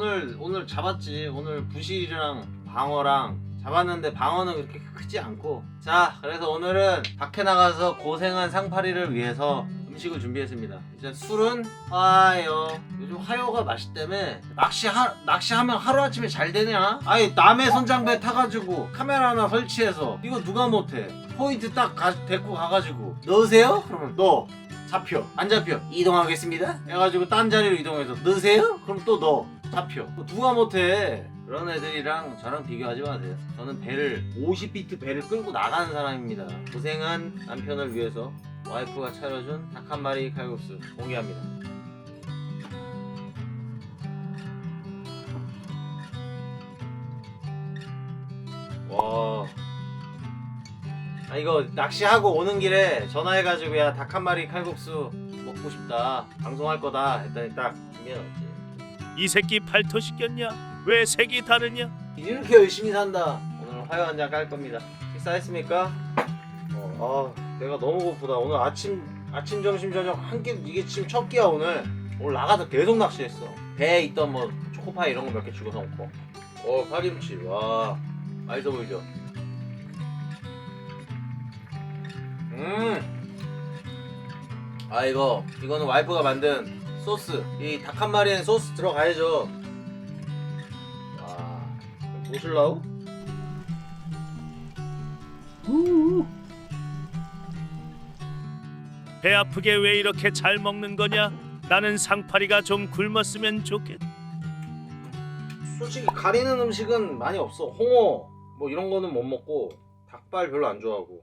오늘 오늘 잡았지. 오늘 부실이랑 방어랑 잡았는데 방어는 그렇게 크지 않고. 자, 그래서 오늘은 밖에 나가서 고생한 상파리를 위해서 음식을 준비했습니다. 이제 술은 화요. 요즘 화요가 맛있다며. 낚시 하, 낚시하면 하루 아침에 잘 되냐? 아니 남의 선장배 타가지고 카메라 하나 설치해서 이거 누가 못해? 포인트 딱 가, 데리고 가가지고 넣으세요? 그러면 넣어. 잡혀. 안 잡혀. 이동하겠습니다. 해가지고 딴 자리로 이동해서 넣으세요? 그럼 또 넣어. 잡혀. 또 누가 못해. 그런 애들이랑 저랑 비교하지 마세요. 저는 배를 50비트 배를 끌고 나가는 사람입니다. 고생한 남편을 위해서 와이프가 차려준 닭 한 마리 칼국수 공개합니다 이거 낚시하고 오는 길에 전화해가지고 야 닭 한 마리 칼국수 먹고 싶다. 방송할 거다. 했더니 딱 준비해놨지 이 새끼 팔토 시켰냐? 왜 색이 다르냐? 이렇게 열심히 산다. 오늘 화요 한 잔 깔 겁니다. 식사했습니까? 어, 아 내가 너무 고프다. 오늘 아침 아침 점심 저녁 한 끼 이게 지금 첫 끼야 오늘. 오늘 나가서 계속 낚시했어. 배에 있던 뭐 초코파이 이런 거 몇개 죽어서 먹고. 어 파김치. 와 맛있어 보이죠? 음. 아 이거 이거는 와이프가 만든 소스 이 닭 한 마리엔 소스 들어가야죠. 와 보실라우? 배 아프게 왜 이렇게 잘 먹는 거냐? 나는 상파리가 좀 굶었으면 좋겠. 솔직히 가리는 음식은 많이 없어. 홍어 뭐 이런 거는 못 먹고 닭발 별로 안 좋아하고.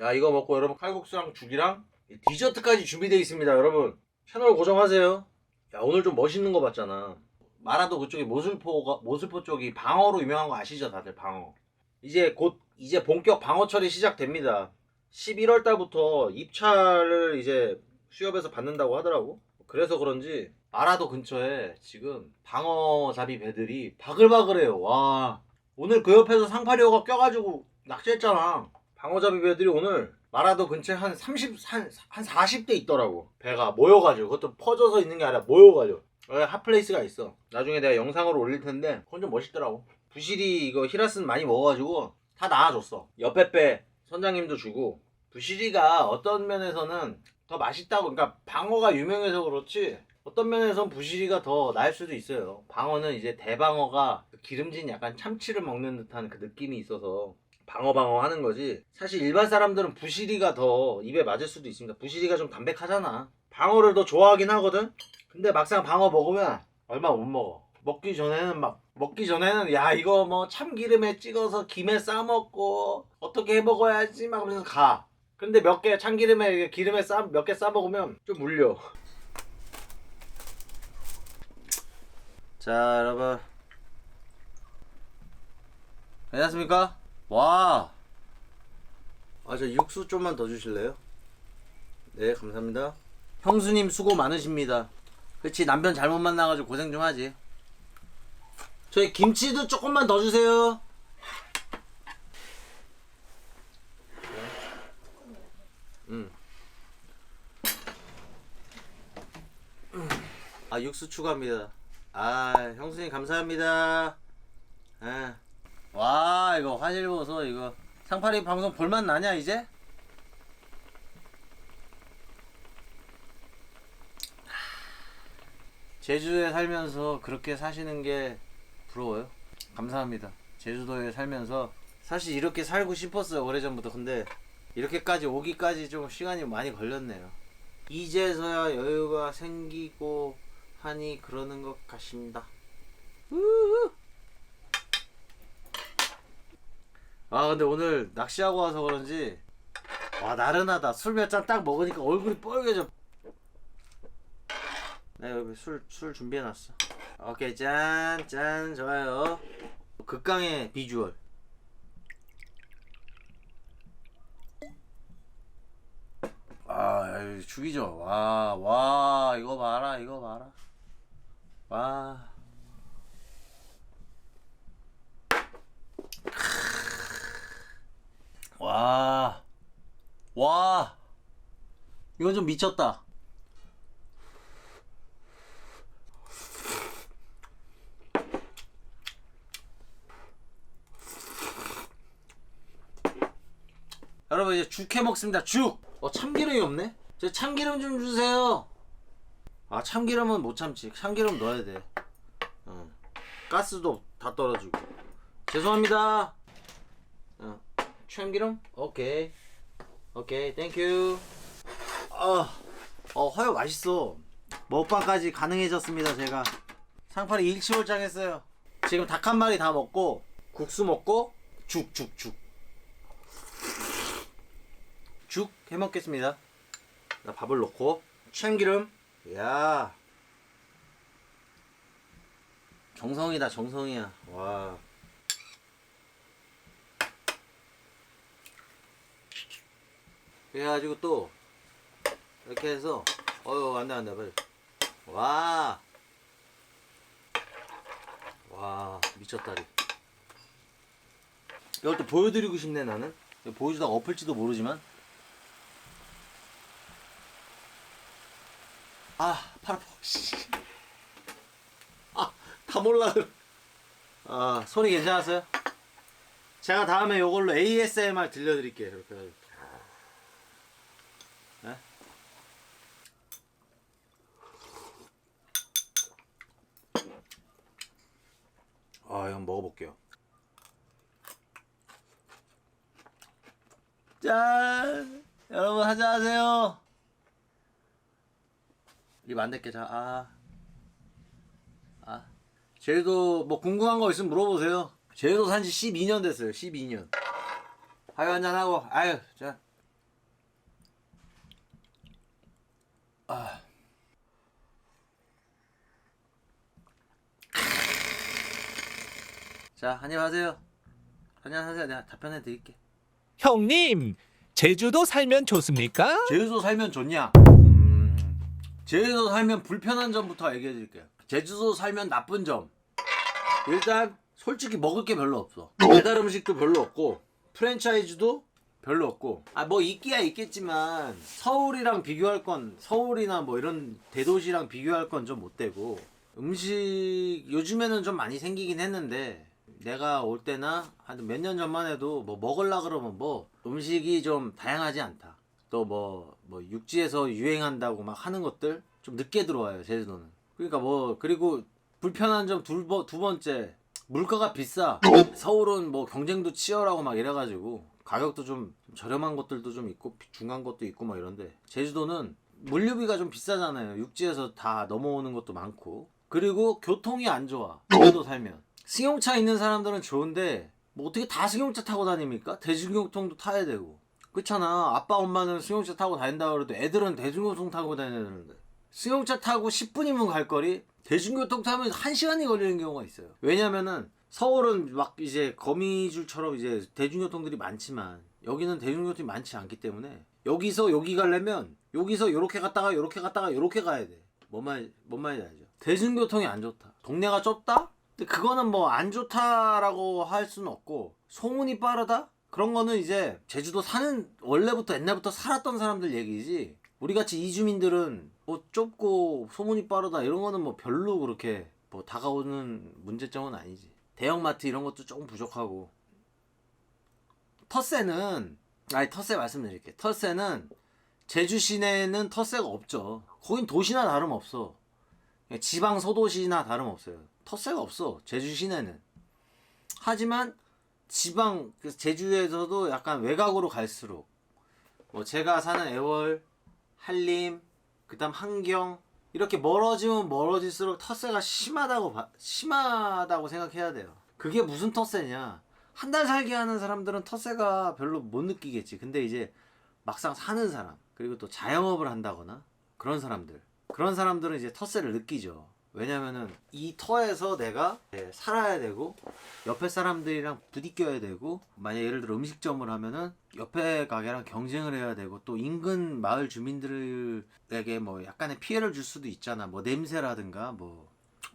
야 이거 먹고 여러분 칼국수랑 죽이랑 이 디저트까지 준비되어 있습니다. 여러분 채널 고정하세요. 야 오늘 좀 멋있는 거 봤잖아. 마라도 그쪽이 모슬포가 모슬포 쪽이 방어로 유명한 거 아시죠 다들 방어. 이제 곧 이제 본격 방어철이 시작됩니다. 11월 달부터 입찰을 이제 수협에서 받는다고 하더라고. 그래서 그런지 마라도 근처에 지금 방어잡이 배들이 바글바글해요. 와 오늘 그 옆에서 상파리어가 껴가지고 낚시했잖아. 방어잡이 배들이 오늘 마라도 근처에 한 30, 한, 한 40대 있더라고. 배가 모여가지고. 그것도 퍼져서 있는 게 아니라 모여가지고. 여기 핫플레이스가 있어. 나중에 내가 영상으로 올릴 텐데, 그건 좀 멋있더라고. 부실이 이거 히라스는 많이 먹어가지고 다 나와줬어. 옆에 배 선장님도 주고. 부실이가 어떤 면에서는 더 맛있다고. 그러니까 방어가 유명해서 그렇지. 어떤 면에서는 부실이가 더 나을 수도 있어요. 방어는 이제 대방어가 기름진 약간 참치를 먹는 듯한 그 느낌이 있어서 방어 방어 하는 거지. 사실 일반 사람들은 부시리가 더 입에 맞을 수도 있습니다. 부시리가 좀 담백하잖아. 방어를 더 좋아하긴 하거든. 근데 막상 방어 먹으면 얼마 못 먹어. 먹기 전에는 막 먹기 전에는 야 이거 뭐 참기름에 찍어서 김에 싸 먹고 어떻게 해 먹어야지 막 그러면서 가. 근데 몇 개 참기름에 기름에 싸 몇 개 싸 먹으면 좀 물려. 자 여러분 괜찮습니까? 와. 아, 저 육수 좀만 더 주실래요? 네, 감사합니다. 형수님 수고 많으십니다. 그렇지, 남편 잘못 만나가지고 고생 좀 하지. 저희 김치도 조금만 더 주세요. 음. 아, 육수 추가합니다. 아, 형수님 감사합니다. 아. 와 이거 화질 보소 이거 상파리 방송 볼만 나냐 이제? 제주도에 살면서 그렇게 사시는 게 부러워요. 감사합니다. 제주도에 살면서 사실 이렇게 살고 싶었어요 오래전부터 근데 이렇게까지 오기까지 좀 시간이 많이 걸렸네요. 이제서야 여유가 생기고 하니 그러는 것 같습니다. 우후. 아 근데 오늘 낚시하고 와서 그런지 와 나른하다. 술 몇 잔 딱 먹으니까 얼굴이 뻘개져. 네 여기 술, 술 준비해놨어. 오케이 짠 짠 좋아요. 극강의 비주얼. 아 야, 죽이죠. 와와 이거 봐라 이거 봐라. 와 와. 와. 이건 좀 미쳤다. 여러분 이제 죽 해 먹습니다. 죽. 어 참기름이 없네. 저 참기름 좀 주세요. 아 참기름은 못 참지. 참기름 넣어야 돼. 응. 가스도 다 떨어지고. 죄송합니다. 어. 참기름? 오케이. 오케이. 땡큐. 아. 어 허여 맛있어. 먹방까지 가능해졌습니다 제가. 상팔이 일치월장했어요. 지금 닭 한 마리 다 먹고 국수 먹고 죽 죽 죽. 죽 해먹겠습니다. 나 밥을 넣고 참기름. 야 정성이다 정성이야. 와. 그래가지고 또 이렇게 해서 어유 안돼 안돼 빨리. 와. 와 미쳤다리. 이걸 또 보여드리고 싶네 나는. 보여주다가 엎을지도 모르지만. 아, 팔 아파. 씨. 아, 다 몰라. 아, 손이 괜찮았어요? 제가 다음에 이걸로 ASMR 들려드릴게요. 이렇게. 해가지고. 네? 아, 이건 먹어볼게요. 짠! 여러분, 한잔하세요. 입 안 댈게 자. 아. 아. 제주도 뭐 궁금한 거 있으면 물어보세요. 제주도 산지 12년 됐어요. 12년. 아유 한잔 하고. 아유 자. 아. 자, 한입 하세요. 한잔 하세요. 내가 답변해 드릴게. 형님, 제주도 살면 좋습니까? 제주도 살면 좋냐? 음, 제주도 살면 불편한 점부터 얘기해 드릴게요. 제주도 살면 나쁜 점. 일단 솔직히 먹을 게 별로 없어. 배달 음식도 별로 없고 프랜차이즈도 별로 없고. 아 뭐 있기야 있겠지만 서울이랑 비교할 건 서울이나 뭐 이런 대도시랑 비교할 건 좀 못 되고 음식 요즘에는 좀 많이 생기긴 했는데 내가 올 때나 한 몇 년 전만 해도 뭐 먹을라 그러면 뭐 음식이 좀 다양하지 않다. 또 뭐 뭐 육지에서 유행한다고 막 하는 것들 좀 늦게 들어와요 제주도는. 그러니까 뭐 그리고 불편한 점두두 번째 물가가 비싸. 서울은 뭐 경쟁도 치열하고 막 이래가지고 가격도 좀 저렴한 것들도 좀 있고 중간 것도 있고 막 이런데 제주도는 물류비가 좀 비싸잖아요. 육지에서 다 넘어오는 것도 많고 그리고 교통이 안 좋아. 제주도 살면 승용차 있는 사람들은 좋은데 뭐 어떻게 다 승용차 타고 다닙니까? 대중교통도 타야 되고 그렇잖아. 아빠 엄마는 승용차 타고 다닌다 그래도 애들은 대중교통 타고 다녀야 되는데 승용차 타고 10분이면 갈 거리 대중교통 타면 1시간이 걸리는 경우가 있어요. 왜냐면은 서울은 막 이제 거미줄처럼 이제 대중교통들이 많지만 여기는 대중교통이 많지 않기 때문에 여기서 여기 가려면 여기서 요렇게 갔다가 요렇게 갔다가 요렇게 가야 돼. 뭔 말, 뭔 말인지 알죠? 대중교통이 안 좋다. 동네가 좁다? 근데 그거는 뭐 안 좋다라고 할 수는 없고 소문이 빠르다? 그런 거는 이제 제주도 사는 원래부터 옛날부터 살았던 사람들 얘기지. 우리 같이 이주민들은 뭐 좁고 소문이 빠르다 이런 거는 뭐 별로 그렇게 뭐 다가오는 문제점은 아니지. 대형마트 이런 것도 조금 부족하고. 텃세는 아니 텃세 말씀드릴게 텃세는 제주 시내는 텃세가 없죠. 거긴 도시나 다름없어. 지방 소도시나 다름없어요 텃세가 없어 제주 시내는 하지만 지방 그 제주에서도 약간 외곽으로 갈수록 뭐 제가 사는 애월 한림 그다음 한경 이렇게 멀어지면 멀어질수록 텃세가 심하다고 봐- 심하다고 생각해야 돼요. 그게 무슨 텃세냐? 한 달 살게 하는 사람들은 텃세가 별로 못 느끼겠지. 근데 이제 막상 사는 사람 그리고 또 자영업을 한다거나 그런 사람들 그런 사람들은 이제 텃세를 느끼죠. 왜냐면은 이 터에서 내가 살아야 되고 옆에 사람들이랑 부딪혀야 되고 만약 예를 들어 음식점을 하면은 옆에 가게랑 경쟁을 해야 되고 또 인근 마을 주민들에게 뭐 약간의 피해를 줄 수도 있잖아 뭐 냄새라든가 뭐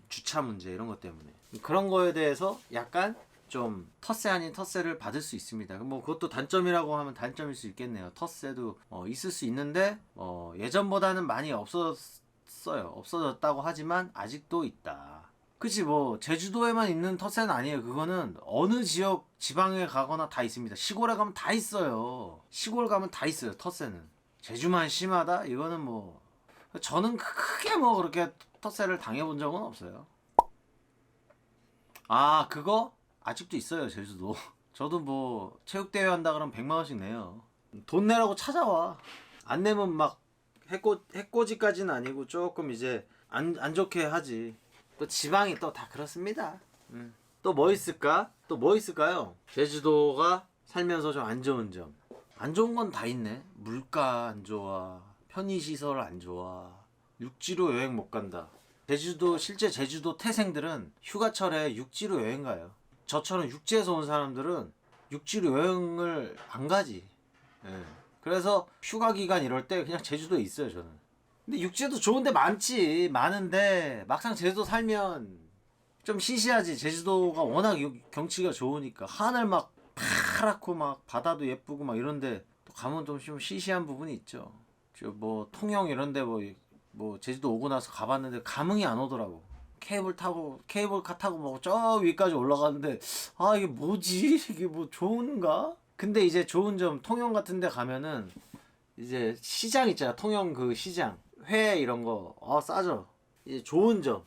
주차 문제 이런 것 때문에 그런 거에 대해서 약간 좀 텃세 아닌 텃세를 받을 수 있습니다. 뭐 그것도 단점이라고 하면 단점일 수 있겠네요. 텃세도 어, 있을 수 있는데 어, 예전보다는 많이 없었 어요. 없어졌다고 하지만 아직도 있다. 그치 뭐 제주도에만 있는 텃새는 아니에요. 그거는 어느 지역 지방에 가거나 다 있습니다. 시골에 가면 다 있어요. 시골 가면 다 있어요. 텃새는. 제주만 심하다? 이거는 뭐 저는 크게 뭐 그렇게 텃새를 당해본 적은 없어요. 아 그거 아직도 있어요 제주도. 저도 뭐 체육대회 한다 그러면 100만 원씩 내요. 돈 내라고 찾아와. 안 내면 막 해꼬 해꼬지까지는 아니고 조금 이제 안 안 좋게 하지. 또 지방이 또 다 그렇습니다. 또뭐 있을까? 또 뭐 있을까요? 제주도가 살면서 좀 안 좋은 점. 안 좋은 건 다 있네. 물가 안 좋아. 편의 시설 안 좋아. 육지로 여행 못 간다. 제주도 실제 제주도 태생들은 휴가철에 육지로 여행 가요. 저처럼 육지에서 온 사람들은 육지로 여행을 안 가지. 예. 그래서 휴가 기간 이럴 때 그냥 제주도에 있어요 저는. 근데 육지에도 좋은데 많지 많은데 막상 제주도 살면 좀 시시하지 제주도가 워낙 유- 경치가 좋으니까 하늘 막 파랗고 막 바다도 예쁘고 막 이런데 또 가면 좀, 좀 시시한 부분이 있죠. 저뭐 통영 이런데 뭐 뭐 제주도 오고 나서 가봤는데 감흥이 안 오더라고. 케이블 타고 케이블카 타고 뭐 저 위까지 올라가는데 아 이게 뭐지 이게 뭐 좋은가? 근데 이제 좋은 점 통영 같은 데 가면은 이제 시장 있잖아. 통영 그 시장. 회 이런 거아 싸죠. 이제 좋은 점.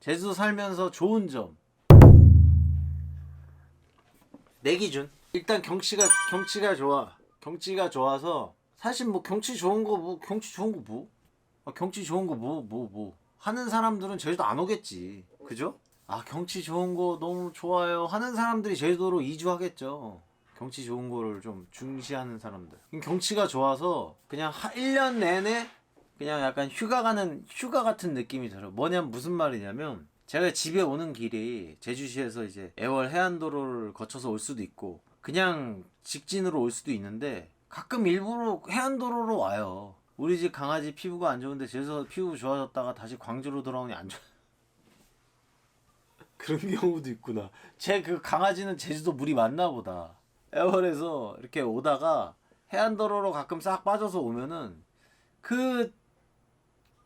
제주도 살면서 좋은 점. 내 기준. 일단 경치가 경치가 좋아. 경치가 좋아서 사실 뭐 경치 좋은 거 뭐 경치 좋은 거 뭐? 아, 경치 좋은 거 뭐 뭐 뭐. 하는 사람들은 제주도 안 오겠지. 그죠? 아 경치 좋은 거 너무 좋아요. 하는 사람들이 제주도로 이주하겠죠 경치 좋은 거를 좀 중시하는 사람들 경치가 좋아서 그냥 하, 1년 내내 그냥 약간 휴가 가는 휴가 같은 느낌이 들어요 뭐냐면 무슨 말이냐면 제가 집에 오는 길이 제주시에서 이제 애월 해안도로를 거쳐서 올 수도 있고 그냥 직진으로 올 수도 있는데 가끔 일부러 해안도로로 와요. 우리 집 강아지 피부가 안 좋은데 제주도 피부 좋아졌다가 다시 광주로 돌아오니 안 좋아. 그런 경우도 있구나. 제 그 강아지는 제주도 물이 많나 보다. 애월에서 이렇게 오다가 해안도로로 가끔 싹 빠져서 오면은 그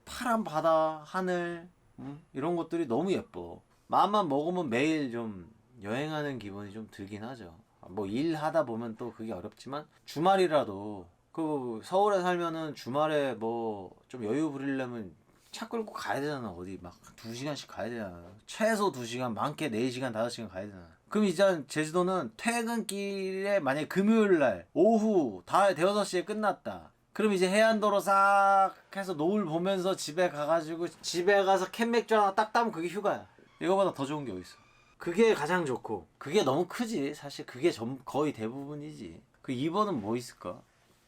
파란 바다, 하늘 음? 이런 것들이 너무 예뻐. 마음만 먹으면 매일 좀 여행하는 기분이 좀 들긴 하죠. 뭐 일하다 보면 또 그게 어렵지만 주말이라도 그 서울에 살면은 주말에 뭐 좀 여유 부리려면 차 끌고 가야 되잖아 어디 막두 시간씩 가야 되잖아 최소 두 시간 많게 네 시간 다섯 시간 가야 되잖아 그럼 이제 제주도는 퇴근길에 만약에 금요일 날 오후 다 대여섯 시에 끝났다. 그럼 이제 해안도로 싹 해서 노을 보면서 집에 가가지고 집에 가서 캔맥주 하나 딱 따면 그게 휴가야. 이거보다 더 좋은 게 어딨어. 그게 가장 좋고. 그게 너무 크지. 사실 그게 전 거의 대부분이지. 그 2번은 뭐 있을까?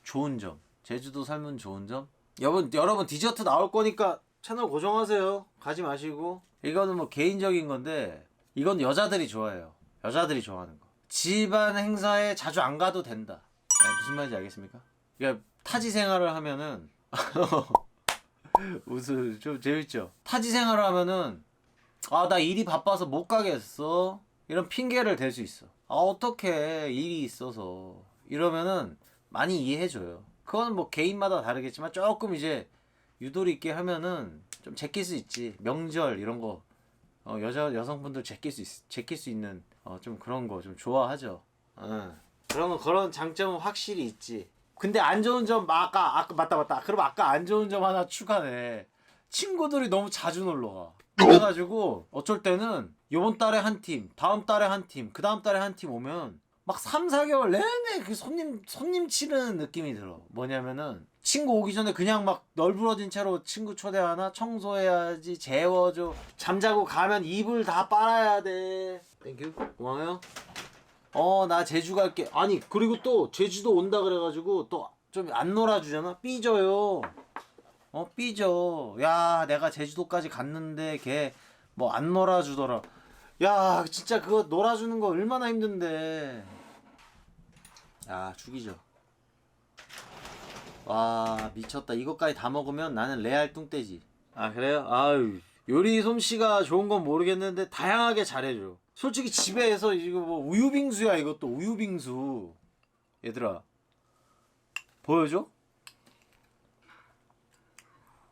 좋은 점. 제주도 살면 좋은 점? 여러분 여러분 디저트 나올 거니까 채널 고정하세요. 가지 마시고. 이거는 뭐 개인적인 건데 이건 여자들이 좋아해요 여자들이 좋아하는 거. 집안 행사에 자주 안 가도 된다. 네, 무슨 말인지 알겠습니까? 그러니까 타지 생활을 하면은 웃음 좀 재밌죠? 타지 생활을 하면은 아 나 일이 바빠서 못 가겠어? 이런 핑계를 댈 수 있어. 아 어떻게 일이 있어서. 이러면은 많이 이해해줘요. 그건 뭐 개인마다 다르겠지만 조금 이제 유도리 있게 하면은 좀 제낄 수 있지. 명절 이런 거. 어, 여자 여성분들 제낄 수 있, 제낄 수 있는 어, 좀 그런 거 좀 좋아하죠. 어. 그러면 그런 장점은 확실히 있지. 근데 안 좋은 점 아까 아까 맞다 맞다. 그럼 아까 안 좋은 점 하나 추가네 친구들이 너무 자주 놀러 가 그래가지고 어쩔 때는 요번 달에 한 팀, 다음 달에 한 팀, 그 다음 달에 한 팀 오면 막 3, 4개월 내내 그 손님 손님 치르는 느낌이 들어. 뭐냐면은 친구 오기 전에 그냥 막 널브러진 채로 친구 초대하나 청소해야지 재워줘 잠자고 가면 이불 다 빨아야 돼. 땡큐 고마워요. 어 나 제주 갈게. 아니 그리고 또 제주도 온다 그래가지고 또 좀 안 놀아주잖아. 삐져요. 어 삐져 야 내가 제주도까지 갔는데 걔 뭐 안 놀아주더라 야 진짜 그거 놀아주는 거 얼마나 힘든데 야 죽이죠 와 미쳤다 이것까지 다 먹으면 나는 레알 뚱떼지 아 그래요? 아유 요리 솜씨가 좋은 건 모르겠는데 다양하게 잘해줘 솔직히 집에서 이거 뭐 우유빙수야 이것도 우유빙수 얘들아 보여줘?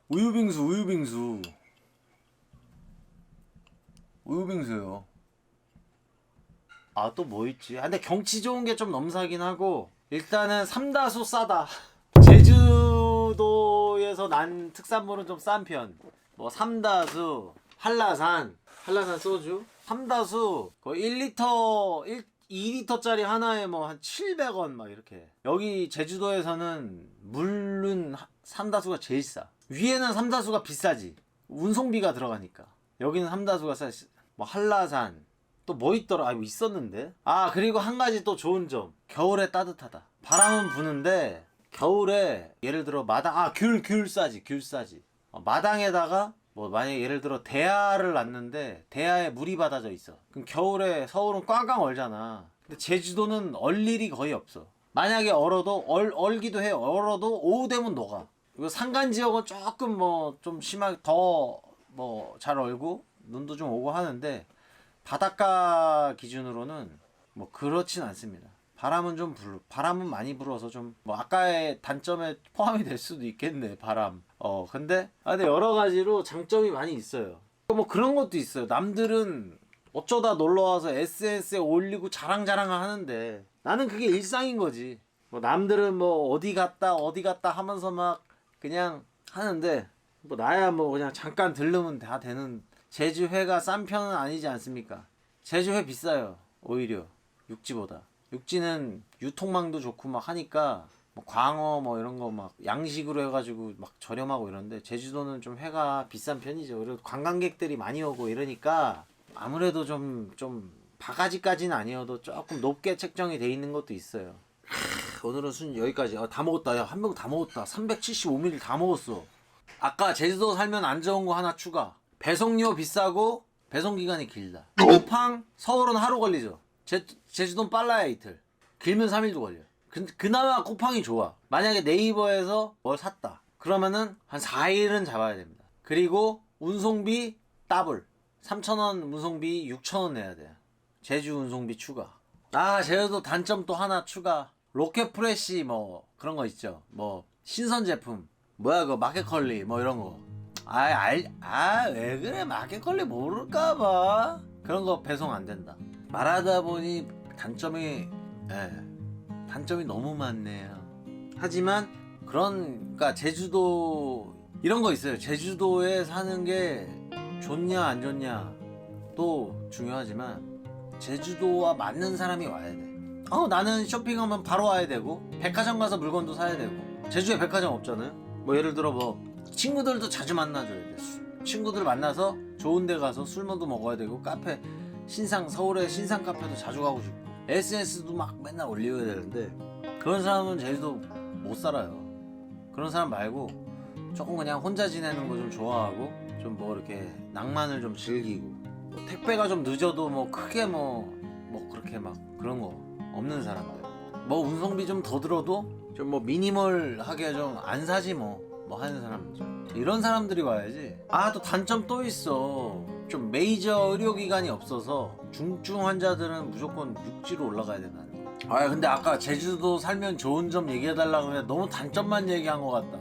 우유빙수 우유빙수 우유빙수요. 아 또 뭐 있지? 아, 근데 경치 좋은 게 좀 넘사긴 하고 일단은 삼다수 싸다. 제주도에서 난 특산물은 좀 싼 편. 뭐 삼다수, 한라산, 한라산 소주, 삼다수 거의 1리터 1 2리터짜리 하나에 뭐 한 700원 막 이렇게. 여기 제주도에서는 하- 삼다수가 제일 싸. 위에는 삼다수가 비싸지. 운송비가 들어가니까. 여기는 삼다수가 싸. 뭐 한라산 또 뭐 있더라? 아 이거 있었는데. 아 그리고 한 가지 또 좋은 점. 겨울에 따뜻하다. 바람은 부는데 겨울에 예를 들어 마당 아귤 귤 싸지 귤 싸지. 어, 마당에다가 뭐 만약 예를 들어 대야를 놨는데 대야에 물이 받아져 있어. 그럼 겨울에 서울은 꽝꽝 얼잖아. 근데 제주도는 얼 일이 거의 없어. 만약에 얼어도 얼 얼기도 해. 얼어도 오후 되면 녹아. 이거 산간 지역은 조금 뭐 좀 심하게 더 뭐 잘 얼고 눈도 좀 오고 하는데 바닷가 기준으로는 뭐 그렇진 않습니다. 바람은 좀 불, 바람은 많이 불어서 좀 뭐 아까의 단점에 포함이 될 수도 있겠네 바람. 어 근데 아 근데 여러 가지로 장점이 많이 있어요. 뭐 그런 것도 있어요. 남들은 어쩌다 놀러 와서 SNS에 올리고 자랑자랑을 하는데 나는 그게 일상인 거지. 뭐 남들은 뭐 어디 갔다 어디 갔다 하면서 막 그냥 하는데 뭐 나야 뭐 그냥 잠깐 들르면 다 되는 제주회가 싼 편은 아니지 않습니까? 제주회 비싸요. 오히려 육지보다. 육지는 유통망도 좋고 막 하니까 뭐 광어 뭐 이런 거 막 양식으로 해가지고 막 저렴하고 이런데 제주도는 좀 회가 비싼 편이죠. 그리고 관광객들이 많이 오고 이러니까 아무래도 좀좀 바가지까지는 아니어도 조금 높게 책정이 돼 있는 것도 있어요. 오늘은 순 여기까지. 아, 다 먹었다. 야, 한 병 다 먹었다. 375ml 다 먹었어. 아까 제주도 살면 안 좋은 거 하나 추가. 배송료 비싸고 배송 기간이 길다. 쿠팡 서울은 하루 걸리죠. 제, 제주도는 빨라야 이틀. 길면 3일도 걸려. 그, 그나마 쿠팡이 좋아. 만약에 네이버에서 뭘 샀다. 그러면은 한 4일은 잡아야 됩니다. 그리고 운송비 더블. 3,000원 운송비 6,000원 내야 돼. 제주 운송비 추가. 아, 제주도 단점 또 하나 추가. 로켓 프레시 뭐 그런 거 있죠. 뭐 신선 제품. 뭐야 그 마켓컬리 뭐 이런 거. 아이 알아 왜 그래 마켓컬리 모를까 봐 그런 거 배송 안 된다. 말하다 보니 단점이 예 단점이 너무 많네요. 하지만 그런 그러니까 제주도 이런 거 있어요. 제주도에 사는 게 좋냐 안 좋냐 또 중요하지만 제주도와 맞는 사람이 와야 돼. 어 나는 쇼핑하면 바로 와야 되고 백화점 가서 물건도 사야 되고 제주에 백화점 없잖아요. 뭐 예를 들어 뭐 친구들도 자주 만나줘야 돼. 수- 친구들 만나서 좋은 데 가서 술도 먹어야 되고 카페 신상 서울에 신상 카페도 자주 가고 싶고. SNS도 막 맨날 올려야 되는데 그런 사람은 제주도 못 살아요. 그런 사람 말고 조금 그냥 혼자 지내는 거 좀 좋아하고 좀 뭐 이렇게 낭만을 좀 즐기고. 뭐 택배가 좀 늦어도 뭐 크게 뭐뭐 그렇게 막 그런 거 없는 사람들. 뭐 운송비 좀 더 들어도 좀 뭐 미니멀하게 좀 안 사지 뭐뭐 하는 사람들. 이런 사람들이 와야지. 아 또 단점 또 있어 좀 메이저 의료기관이 없어서 중증 환자들은 무조건 육지로 올라가야 된다는 거. 아 근데 아까 제주도 살면 좋은 점 얘기해달라고 그래 너무 단점만 얘기한 것 같다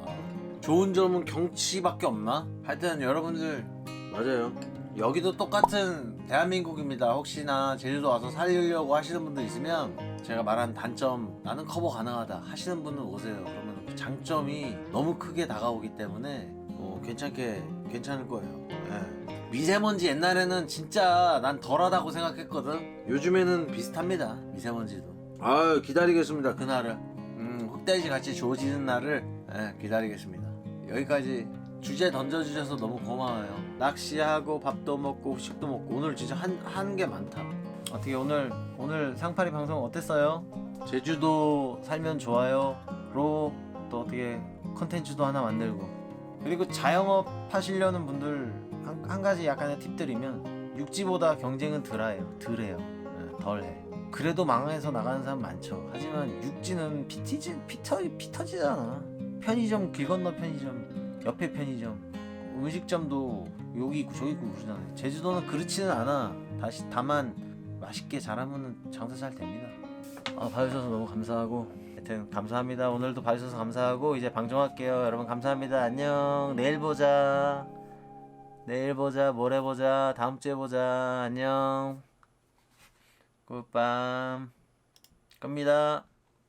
좋은 점은 경치밖에 없나? 하여튼 여러분들 맞아요 여기도 똑같은 대한민국입니다 혹시나 제주도 와서 살려고 하시는 분들 있으면 제가 말한 단점 나는 커버 가능하다 하시는 분은 오세요 그러면 그 장점이 너무 크게 다가오기 때문에 어, 괜찮게 괜찮을 거예요 예. 미세먼지 옛날에는 진짜 난 덜하다고 생각했거든. 요즘에는 비슷합니다 미세먼지도. 아유 기다리겠습니다. 그날을 음, 흑돼지 같이 주어지는 날을 예, 기다리겠습니다. 여기까지 주제 던져주셔서 너무 고마워요. 낚시하고 밥도 먹고 후식도 먹고 오늘 진짜 한 한 게 많다. 어떻게 오늘 오늘 상파리 방송 어땠어요? 제주도 살면 좋아요로 또 어떻게 컨텐츠도 하나 만들고. 그리고 자영업 하시려는 분들 한, 한 가지 약간의 팁 드리면 육지보다 경쟁은 덜해요. 덜해요. 예, 덜해. 그래도 망해서 나가는 사람 많죠. 하지만 육지는 피 터지 피, 터, 피 터지잖아. 편의점 길 건너 편의점 옆에 편의점. 음식점도 여기 있고 저기 있고 그러잖아요. 제주도는 그렇지는 않아. 다시 다만 맛있게 잘하면 장사 잘 됩니다. 아, 봐주셔서 너무 감사하고 하여튼 감사합니다. 오늘도 봐주셔서 감사하고 이제 방종할게요. 여러분 감사합니다. 안녕. 내일 보자 내일 보자 모레 보자 다음 주에 보자. 안녕. 굿밤. 갑니다